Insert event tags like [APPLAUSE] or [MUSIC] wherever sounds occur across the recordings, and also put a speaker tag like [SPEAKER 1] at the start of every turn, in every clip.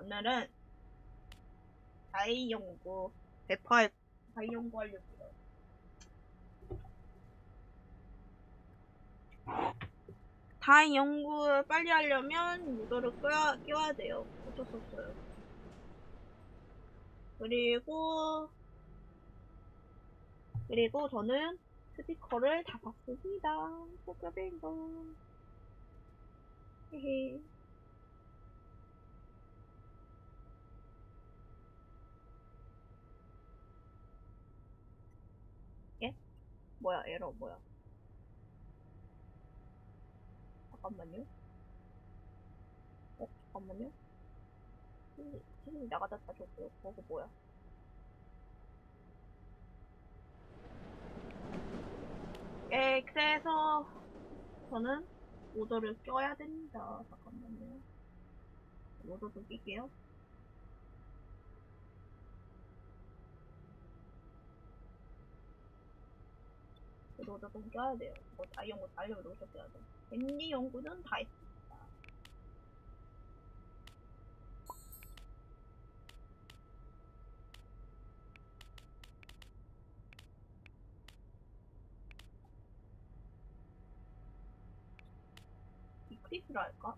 [SPEAKER 1] 오늘은 다이 연구 배파할 다이 연구 하려고요. 다이 연구를 빨리 하려면 무도를 껴야, 껴야 돼요. 어쩔 수 없어요. 그리고 그리고 저는 스티커를 다 샀습니다. 포카뱅거. 헤헤. 뭐야, 에러 뭐야? 잠깐만요. 어, 잠깐만요. 힘이 나가졌다, 저거. 저거 뭐야? 예, 그래서 저는 오더를 껴야 됩니다. 잠깐만요. 오더도 낄게요. 도 오더도 껴야 돼요. 뭐다 연구 다 알려놓으셨어야 돼. 엠니 연구는 다 했습니다. 이 크리스를 할까?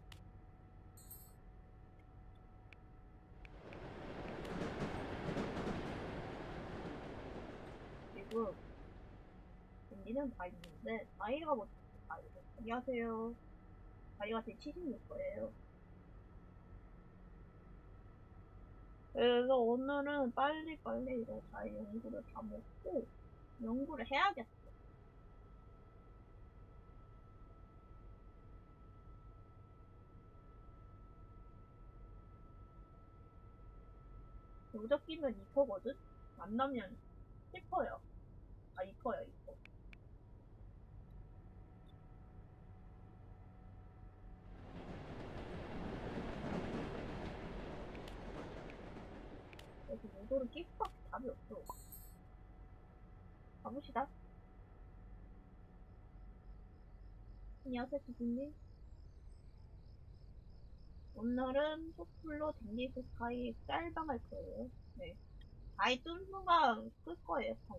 [SPEAKER 1] 지금 엠니는 다 있는데 나이가 뭐 아이고 안녕하세요. 나이가 제 76거예요. 그래서 오늘은 빨리빨리 이거 다 연구를 다 먹고 연구를 해야겠어. 무적 끼면 2퍼거든? 만나면 1퍼요. 아, 2퍼요, 2 모도를 낄 수밖에 답이 없어. 가봅시다. 안녕하세요, 주부님. 오늘은 소풀로 댕기스 스카이 짤방 할 거예요. 네. 아이 뜬 순간 끌 거예요, 방.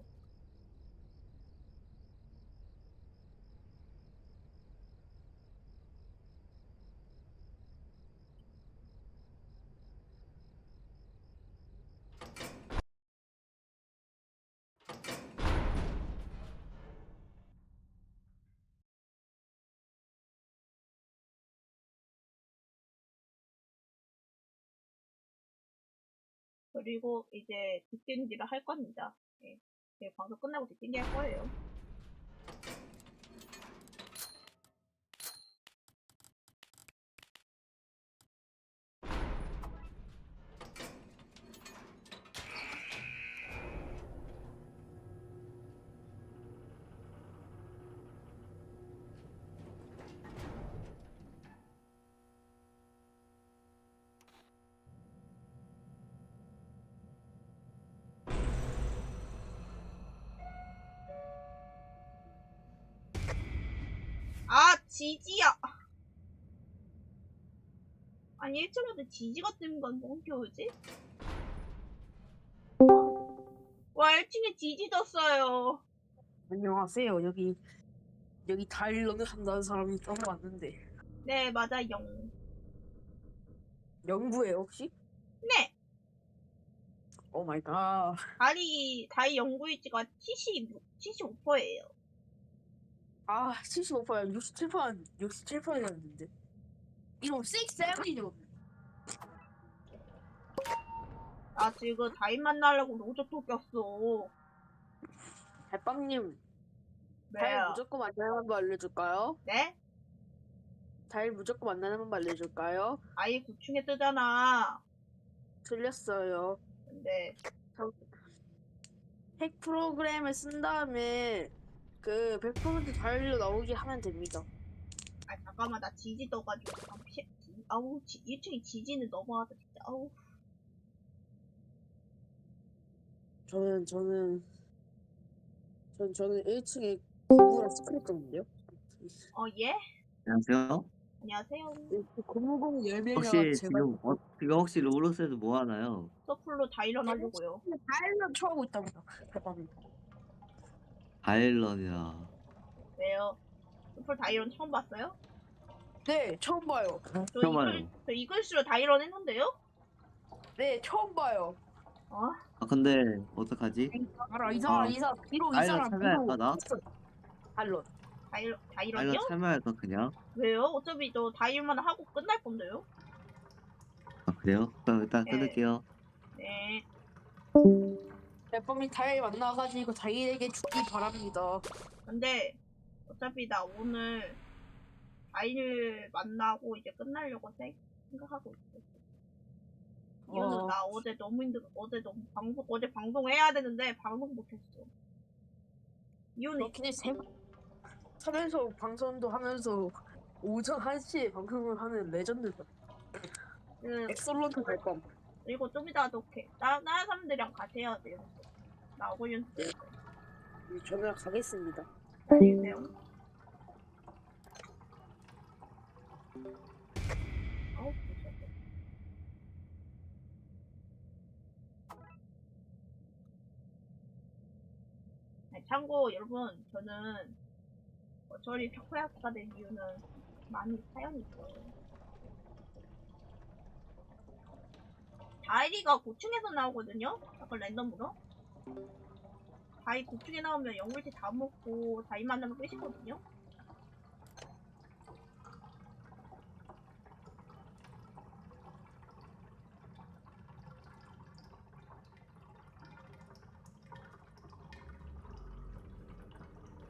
[SPEAKER 1] 그리고 이제 뒷겐지를 할 겁니다. 네. 네, 방송 끝나고 뒷겐지 할 거예요. 지지야! 아니, 1점한테 지지가 뜨는 건뭔 겨우지? 와, 1층에 지지 떴어요.
[SPEAKER 2] 안녕하세요. 여기 여기 다일런을 한다는 사람이 따로 왔는데
[SPEAKER 1] 네, 맞아, 영.
[SPEAKER 2] 영구예요 혹시?
[SPEAKER 1] 네!
[SPEAKER 2] 오 마이 갓.
[SPEAKER 1] 다리, 다리 연구일지가 70, 75%예요.
[SPEAKER 2] 아 75%야 67% 67%였는데 이런 6, 7이죠.
[SPEAKER 1] 나 지금 다이 만나려고 로저 또 꼈어.
[SPEAKER 2] 달빵님 다일
[SPEAKER 1] 왜요?
[SPEAKER 2] 무조건 만나는 방법 알려줄까요?
[SPEAKER 1] 네?
[SPEAKER 2] 다일 무조건 만나는 방법 알려줄까요?
[SPEAKER 1] 아이 9층에 뜨잖아.
[SPEAKER 2] 틀렸어요.
[SPEAKER 1] 근데,
[SPEAKER 2] 핵 프로그램을 쓴 다음에 그 100% 다일로 나오게 하면 됩니다.
[SPEAKER 1] 아, 잠깐만, 나 지지 떠가지고, 지- 아우, 지, 1층에 지지는 너무하다, 진짜. 아우.
[SPEAKER 2] 저는 저는 전 저는 1층에 구구랑 스크랬거든요.
[SPEAKER 1] 어, 예?
[SPEAKER 3] 안녕하세요.
[SPEAKER 1] 안녕하세요.
[SPEAKER 2] 공공 열명이라
[SPEAKER 3] 혹시
[SPEAKER 2] 제발
[SPEAKER 3] 지금 어, 지금 혹시 로로스에서 뭐 하나요?
[SPEAKER 1] 서플로 다이런 하려고요.
[SPEAKER 2] 다일런 쳐하고 있답니다. 대박이.
[SPEAKER 3] 바일런이라
[SPEAKER 1] 왜요? 서플 다이런 처음 봤어요?
[SPEAKER 2] 네, 처음 봐요.
[SPEAKER 1] 저
[SPEAKER 3] 처음
[SPEAKER 1] 이글,
[SPEAKER 3] 봐요.
[SPEAKER 1] 저 이글씨로 다이런 했는데요?
[SPEAKER 2] 네, 처음 봐요.
[SPEAKER 1] 아,
[SPEAKER 3] 아 근데 어떡하지?
[SPEAKER 2] 알아, 이 사람,
[SPEAKER 3] 아,
[SPEAKER 2] 이 사람, 뒤로 이
[SPEAKER 3] 다일런
[SPEAKER 2] 사람
[SPEAKER 3] 참여할까, 나?
[SPEAKER 2] 다일런.
[SPEAKER 1] 다이런, 다이런이요?
[SPEAKER 3] 참여할까 그냥?
[SPEAKER 1] 왜요? 어차피 저 다이런만 하고 끝날 건데요?
[SPEAKER 3] 아 그래요? 그럼 일단
[SPEAKER 1] 네.
[SPEAKER 3] 끊을게요.
[SPEAKER 1] 네.
[SPEAKER 2] 대범이 다일 만나가지고 다일에게 죽기 바랍니다.
[SPEAKER 1] 근데 어차피 나 오늘 다이를 만나고 이제 끝나려고 생- 생각하고 있어. 이유는
[SPEAKER 2] 어.
[SPEAKER 1] 나 어제 너무 힘들, 어제 너무 방송, 어제 방송 해야 되는데 방송 못했어. 이유는
[SPEAKER 2] 그렇긴 해. 세... 살면서 방송도 하면서 오전 1시에 방송을 하는 레전드다.
[SPEAKER 1] 그
[SPEAKER 2] 엑설런트 갈 뻔.
[SPEAKER 1] 그리고 좀 이따 어떻게 다른 다른 사람들이랑 같이 해야 돼. 나 어글 연습
[SPEAKER 2] 저는 가겠습니다.
[SPEAKER 1] 무서워. 아니, 참고 여러분 저는 어, 저리 척파약가 된 이유는 많이 사연이 있어요. 다이리가 고층에서 나오거든요? 약간 랜덤으로? 다이 고층에 나오면 영물치 다 먹고 다이 만나면 끝이거든요?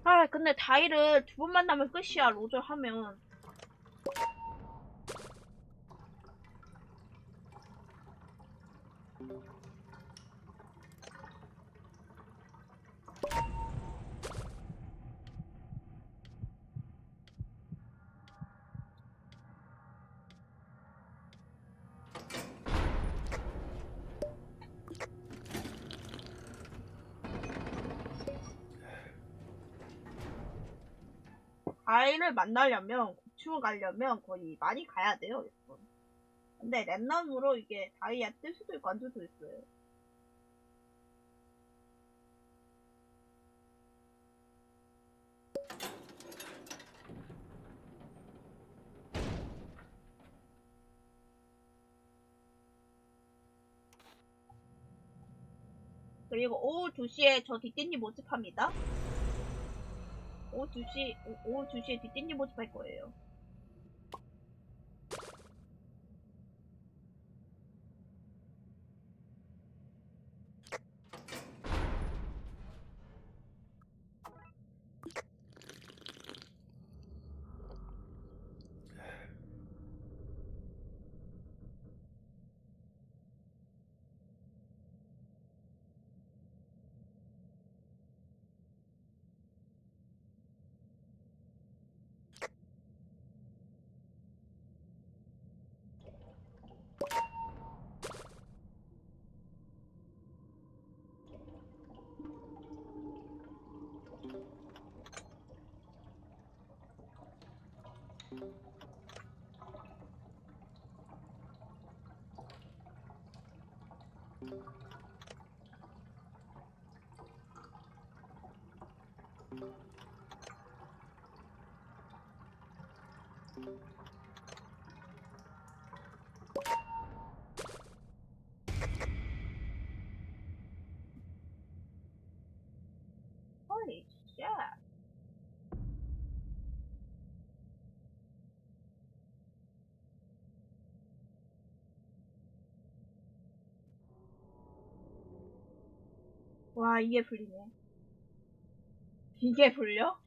[SPEAKER 1] 아 근데 다이를 두 번 만나면 끝이야 로저 하면 다이를 만나려면 고충을 가려면 거의 많이 가야 돼요 여러분 근데 랜덤으로 이게 다이아 뜰 수도 있고 안 뜰 수도 있어요 그리고 오후 2시에 저 뒷뒷니 모집합니다. 오후 2시, 오- 오후 2시에 뒷뒷니 모집할 거예요. Thank you. 와, 이게 불리네. 이게 불려?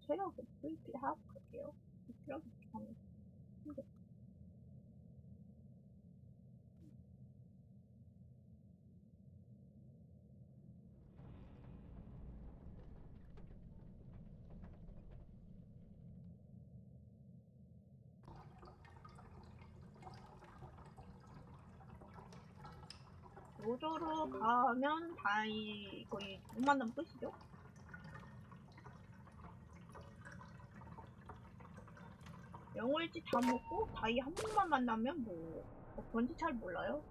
[SPEAKER 1] 체력을 풀피하고 갈게요. 체력이 좀 힘들어. 로조로 가면 다이 거의 6만원 끝이죠? 영월지 다 먹고 다이 한 번만 만나면 뭐, 뭐 뭔지 잘 몰라요.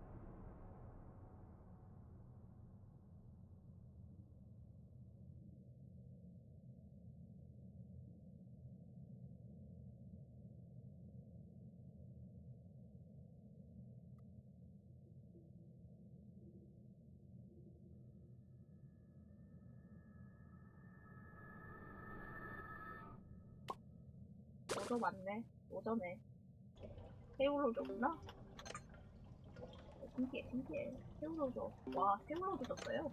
[SPEAKER 1] 로저 맞네. 로저네. 새우로저구나. 신기해, 신기해. 새우로저. 와, 새우로저 줬어요.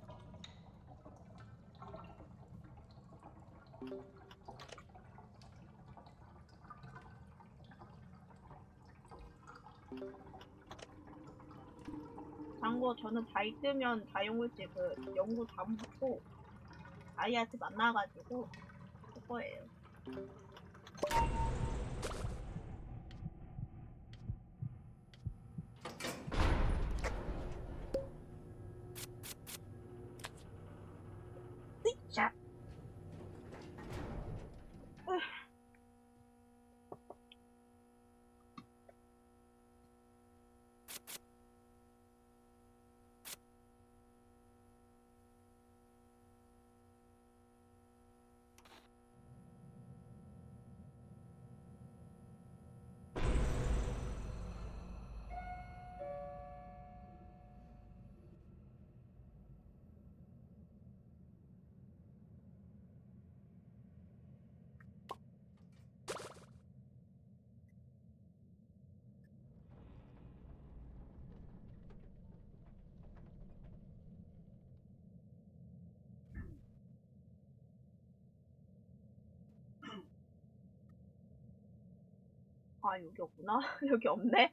[SPEAKER 1] 참고 저는 다이 뜨면 다용을지 그 연구 다 먹고 다이한테 만나가지고 할 거예요. 아, 여기 없구나. [LAUGHS] 여기 없네.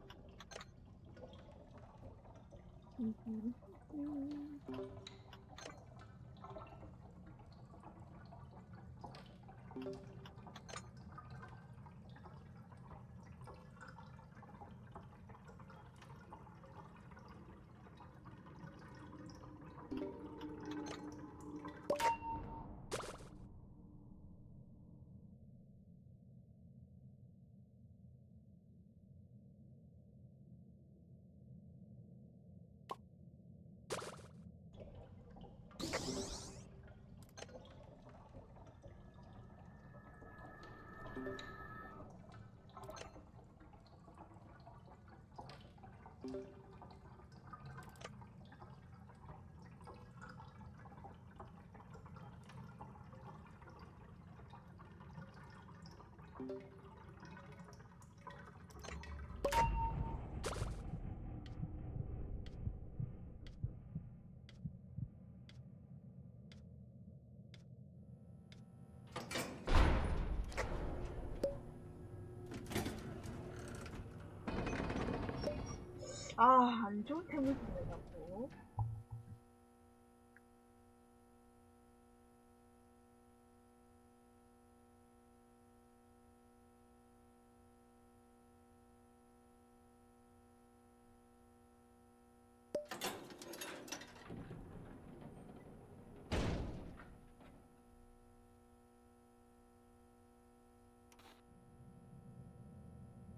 [SPEAKER 1] Uhum. Uhum. 아, 안 좋은 템을 쓰네, 자꾸.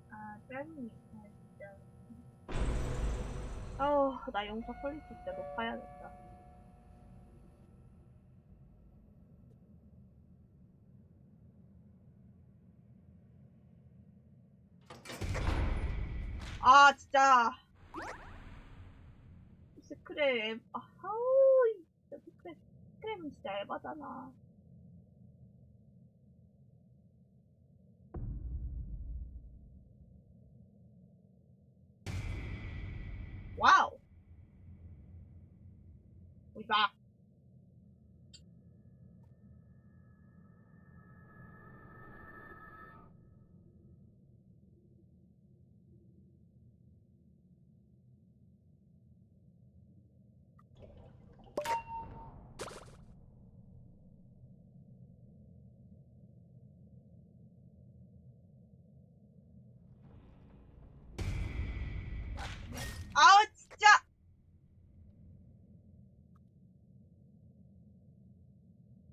[SPEAKER 1] 아, 짜증 아우, 나 영상 퀄리티 진짜 높아야겠다. 아, 진짜. 스크랩, 아우, 진짜 스크랩, 스크랩은 진짜 에바잖아. 와우. We back. 아우 진짜.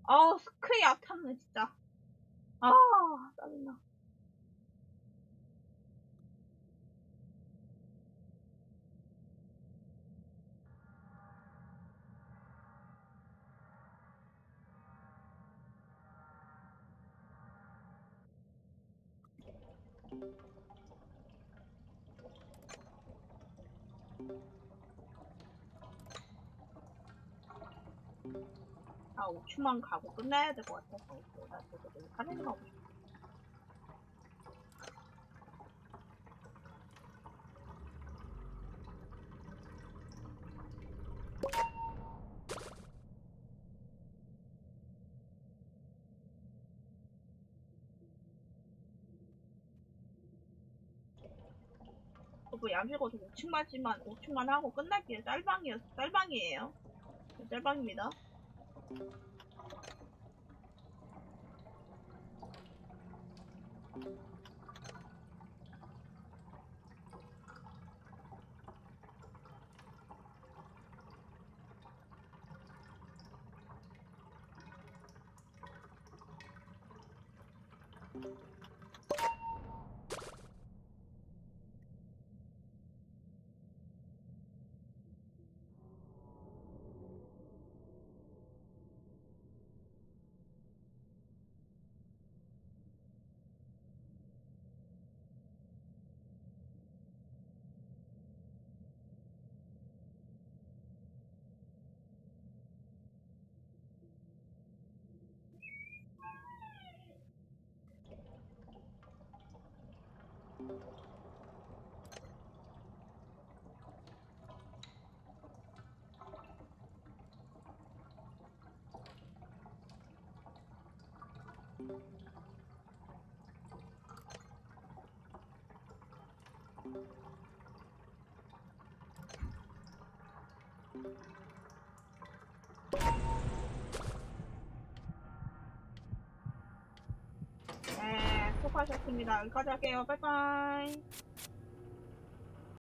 [SPEAKER 1] 아우 스크이 약탔네 진짜. 아 짜증나. 5초만 가고 끝내야 될 것 같아서 나 저거 너무 카레를. 그 양식어서 5층만지만 5층만 하고 끝날게요. 짤방이었어. 짤방이에요. 짤방입니다. 네, 수고하셨습니다. 여기까지 할게요. 빠이빠이.